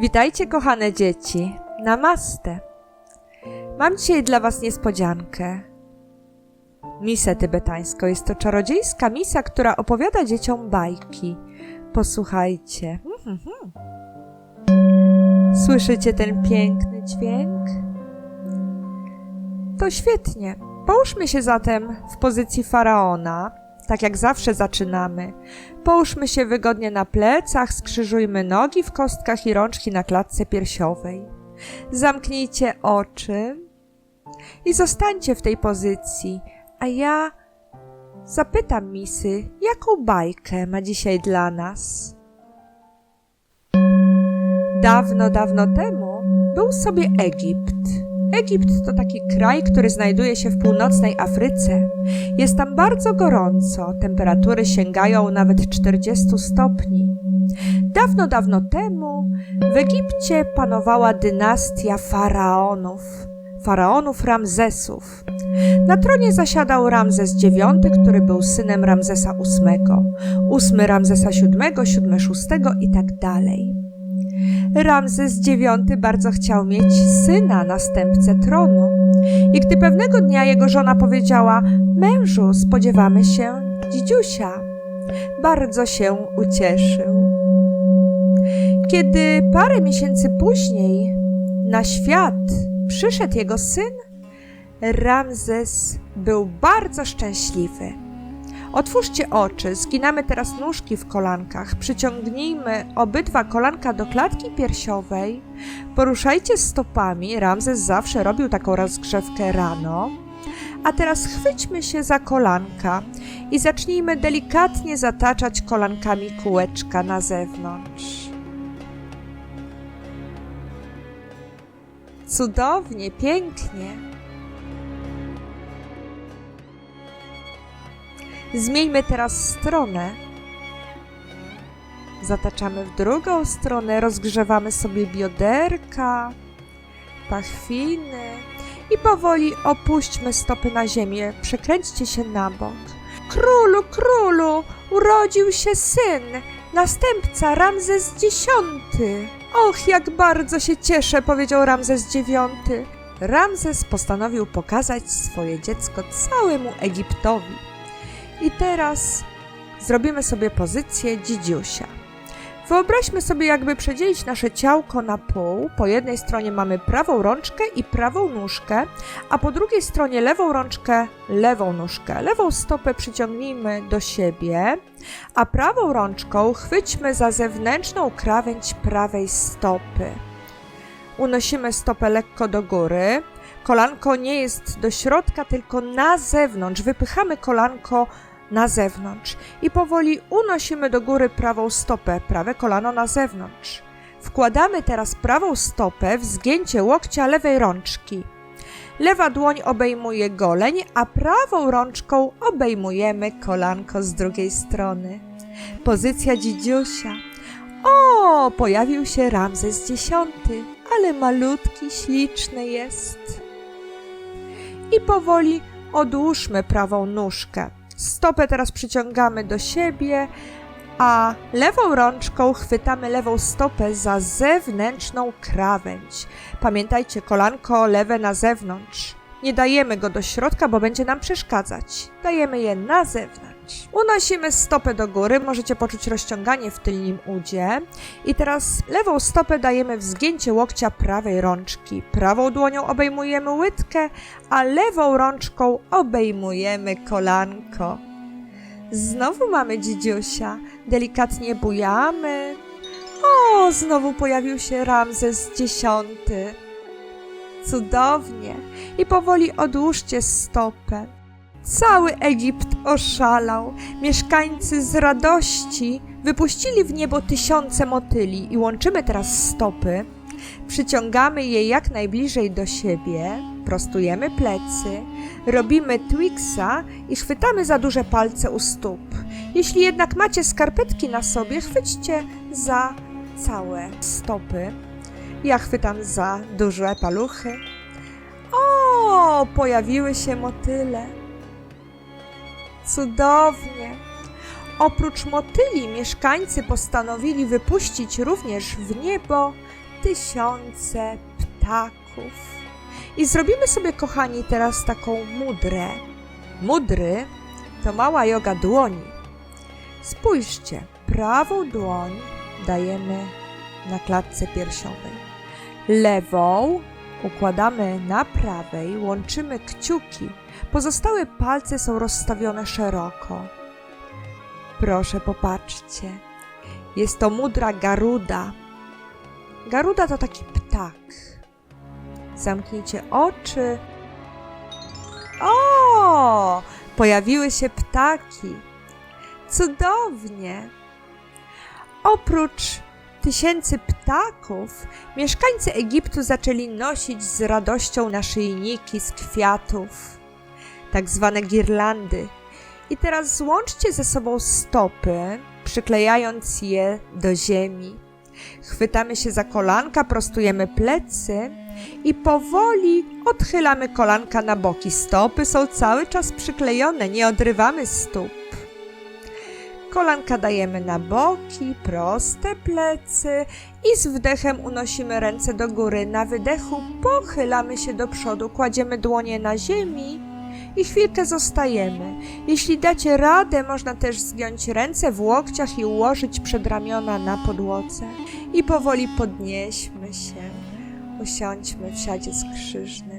Witajcie, kochane dzieci. Namaste. Mam dzisiaj dla Was niespodziankę. Misę tybetańską. Jest to czarodziejska misa, która opowiada dzieciom bajki. Posłuchajcie. Słyszycie ten piękny dźwięk? To świetnie. Połóżmy się zatem w pozycji faraona, tak jak zawsze zaczynamy. Połóżmy się wygodnie na plecach, skrzyżujmy nogi w kostkach i rączki na klatce piersiowej. Zamknijcie oczy i zostańcie w tej pozycji, a ja zapytam Misy, jaką bajkę ma dzisiaj dla nas. Dawno, dawno temu był sobie Egipt. Egipt to taki kraj, który znajduje się w północnej Afryce. Jest tam bardzo gorąco, temperatury sięgają nawet 40 stopni. Dawno, dawno temu w Egipcie panowała dynastia faraonów, faraonów Ramzesów. Na tronie zasiadał Ramzes IX, który był synem Ramzesa VIII, ósmy Ramzesa VII, siódmy VI i tak dalej. Ramzes IX bardzo chciał mieć syna, następcę tronu. I gdy pewnego dnia jego żona powiedziała: Mężu, spodziewamy się dzidziusia, bardzo się ucieszył. Kiedy parę miesięcy później na świat przyszedł jego syn, Ramzes był bardzo szczęśliwy. Otwórzcie oczy, zginamy teraz nóżki w kolankach, przyciągnijmy obydwa kolanka do klatki piersiowej, poruszajcie stopami, Ramzes zawsze robił taką rozgrzewkę rano, a teraz chwyćmy się za kolanka i zacznijmy delikatnie zataczać kolankami kółeczka na zewnątrz. Cudownie, pięknie. Zmieńmy teraz stronę. Zataczamy w drugą stronę, rozgrzewamy sobie bioderka, pachwiny i powoli opuśćmy stopy na ziemię. Przekręćcie się na bok. Królu, królu, urodził się syn, następca Ramzes X. Och, jak bardzo się cieszę, powiedział Ramzes IX. Ramzes postanowił pokazać swoje dziecko całemu Egiptowi. I teraz zrobimy sobie pozycję dzidziusia. Wyobraźmy sobie, jakby przedzielić nasze ciałko na pół. Po jednej stronie mamy prawą rączkę i prawą nóżkę, a po drugiej stronie lewą rączkę, lewą nóżkę. Lewą stopę przyciągnijmy do siebie, a prawą rączką chwyćmy za zewnętrzną krawędź prawej stopy. Unosimy stopę lekko do góry. Kolanko nie jest do środka, tylko na zewnątrz. Wypychamy kolanko na zewnątrz i powoli unosimy do góry prawą stopę, prawe kolano na zewnątrz. Wkładamy teraz prawą stopę w zgięcie łokcia lewej rączki. Lewa dłoń obejmuje goleń, a prawą rączką obejmujemy kolanko z drugiej strony. Pozycja dzidziusia. O, pojawił się Ramzes X, ale malutki, śliczny jest. I powoli odłóżmy prawą nóżkę. Stopę teraz przyciągamy do siebie, a lewą rączką chwytamy lewą stopę za zewnętrzną krawędź. Pamiętajcie, kolanko lewe na zewnątrz. Nie dajemy go do środka, bo będzie nam przeszkadzać. Dajemy je na zewnątrz. Unosimy stopę do góry, możecie poczuć rozciąganie w tylnym udzie. I teraz lewą stopę dajemy w zgięcie łokcia prawej rączki. Prawą dłonią obejmujemy łydkę, a lewą rączką obejmujemy kolanko. Znowu mamy dzidziusia. Delikatnie bujamy. O, znowu pojawił się Ramzes X. Cudownie. I powoli odłóżcie stopę. Cały Egipt oszalał. Mieszkańcy z radości wypuścili w niebo tysiące motyli i łączymy teraz stopy. Przyciągamy je jak najbliżej do siebie, prostujemy plecy, robimy twixa i chwytamy za duże palce u stóp. Jeśli jednak macie skarpetki na sobie, chwyćcie za całe stopy. Ja chwytam za duże paluchy. O, pojawiły się motyle. Cudownie. Oprócz motyli mieszkańcy postanowili wypuścić również w niebo tysiące ptaków. I zrobimy sobie, kochani, teraz taką mudrę. Mudry to mała joga dłoni. Spójrzcie, prawą dłoń dajemy na klatce piersiowej. Lewą układamy na prawej, łączymy kciuki. Pozostałe palce są rozstawione szeroko. Proszę, popatrzcie. Jest to mudra Garuda. Garuda to taki ptak. Zamknijcie oczy. O! Pojawiły się ptaki. Cudownie. Oprócz tysięcy ptaków, mieszkańcy Egiptu zaczęli nosić z radością naszyjniki z kwiatów, tak zwane girlandy. I teraz złączcie ze sobą stopy, przyklejając je do ziemi. Chwytamy się za kolanka, prostujemy plecy i powoli odchylamy kolanka na boki. Stopy są cały czas przyklejone, nie odrywamy stóp. Kolanka dajemy na boki, proste plecy i z wdechem unosimy ręce do góry. Na wydechu pochylamy się do przodu, kładziemy dłonie na ziemi i chwilkę zostajemy. Jeśli dacie radę, można też zgiąć ręce w łokciach i ułożyć przedramiona na podłodze. I powoli podnieśmy się. Usiądźmy w siadzie skrzyżnym.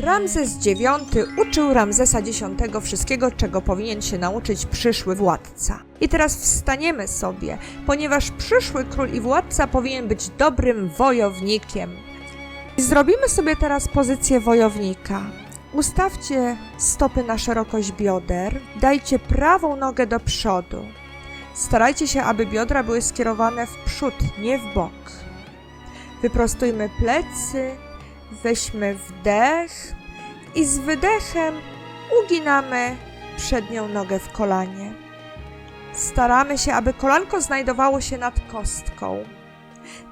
Ramzes IX uczył Ramzesa X wszystkiego, czego powinien się nauczyć przyszły władca. I teraz wstaniemy sobie, ponieważ przyszły król i władca powinien być dobrym wojownikiem. I zrobimy sobie teraz pozycję wojownika. Ustawcie stopy na szerokość bioder, dajcie prawą nogę do przodu. Starajcie się, aby biodra były skierowane w przód, nie w bok. Wyprostujmy plecy, weźmy wdech i z wydechem uginamy przednią nogę w kolanie. Staramy się, aby kolanko znajdowało się nad kostką.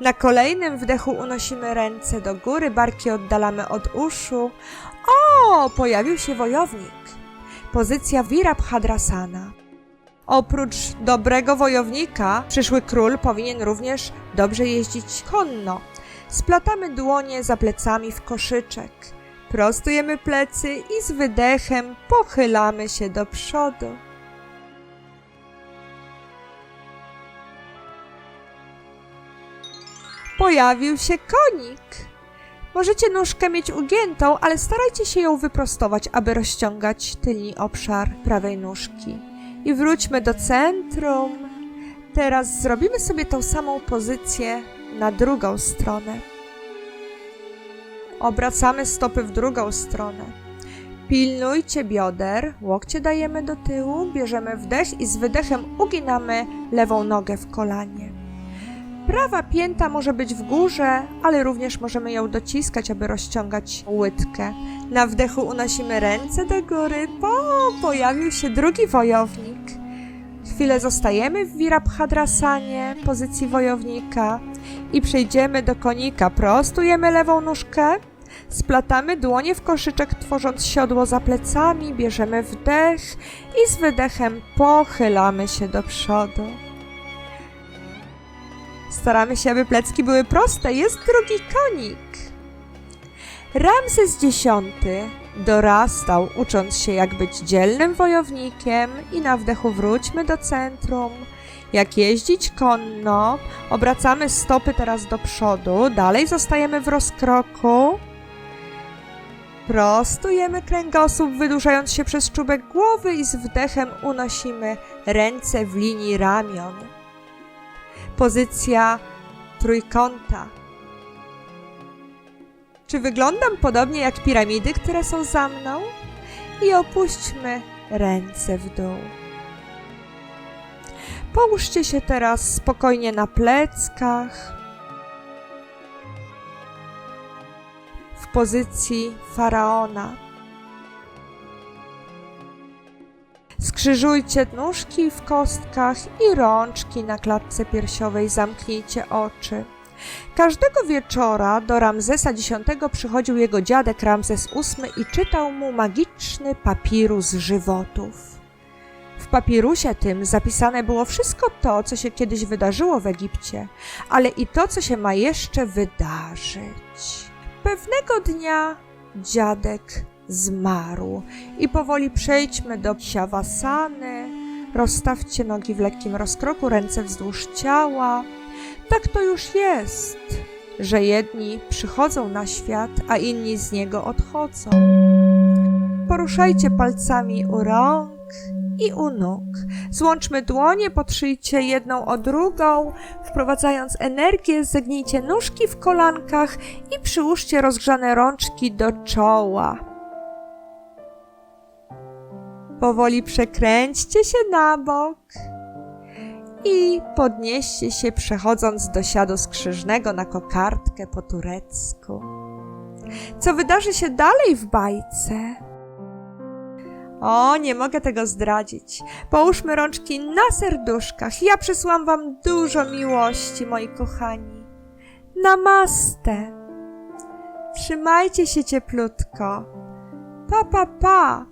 Na kolejnym wdechu unosimy ręce do góry, barki oddalamy od uszu. O, pojawił się wojownik. Pozycja Virabhadrasana. Oprócz dobrego wojownika, przyszły król powinien również dobrze jeździć konno. Splatamy dłonie za plecami w koszyczek. Prostujemy plecy i z wydechem pochylamy się do przodu. Pojawił się konik. Możecie nóżkę mieć ugiętą, ale starajcie się ją wyprostować, aby rozciągać tylny obszar prawej nóżki. I wróćmy do centrum. Teraz zrobimy sobie tą samą pozycję na drugą stronę. Obracamy stopy w drugą stronę. Pilnujcie bioder, łokcie dajemy do tyłu, bierzemy wdech i z wydechem uginamy lewą nogę w kolanie. Prawa pięta może być w górze, ale również możemy ją dociskać, aby rozciągać łydkę. Na wdechu unosimy ręce do góry. Po, pojawił się drugi wojownik. Chwilę zostajemy w Virabhadrasanie, pozycji wojownika i przejdziemy do konika. Prostujemy lewą nóżkę, splatamy dłonie w koszyczek, tworząc siodło za plecami, bierzemy wdech i z wydechem pochylamy się do przodu. Staramy się, aby plecki były proste. Jest drugi konik. Ramzes X dorastał, ucząc się, jak być dzielnym wojownikiem i na wdechu wróćmy do centrum. Jak jeździć konno, obracamy stopy teraz do przodu, dalej zostajemy w rozkroku. Prostujemy kręgosłup, wydłużając się przez czubek głowy i z wdechem unosimy ręce w linii ramion pozycja trójkąta. Czy wyglądam podobnie jak piramidy, które są za mną? I opuśćmy ręce w dół. Połóżcie się teraz spokojnie na pleckach. W pozycji faraona. Skrzyżujcie nóżki w kostkach i rączki na klatce piersiowej, zamknijcie oczy. Każdego wieczora do Ramzesa X przychodził jego dziadek Ramzes VIII i czytał mu magiczny papirus żywotów. W papirusie tym zapisane było wszystko to, co się kiedyś wydarzyło w Egipcie, ale i to, co się ma jeszcze wydarzyć. Pewnego dnia dziadek zmarł i powoli przejdźmy do siawasany. Rozstawcie nogi w lekkim rozkroku, ręce wzdłuż ciała. Tak to już jest, że jedni przychodzą na świat, a inni z niego odchodzą. Poruszajcie palcami u rąk i u nóg. Złączmy dłonie, potrzyjcie jedną o drugą, wprowadzając energię, zegnijcie nóżki w kolankach i przyłóżcie rozgrzane rączki do czoła. Powoli przekręćcie się na bok i podnieście się, przechodząc do siadu skrzyżnego na kokardkę po turecku. Co wydarzy się dalej w bajce? O, nie mogę tego zdradzić. Połóżmy rączki na serduszkach. Ja przysłam wam dużo miłości, moi kochani. Namaste. Trzymajcie się cieplutko. Pa, pa, pa.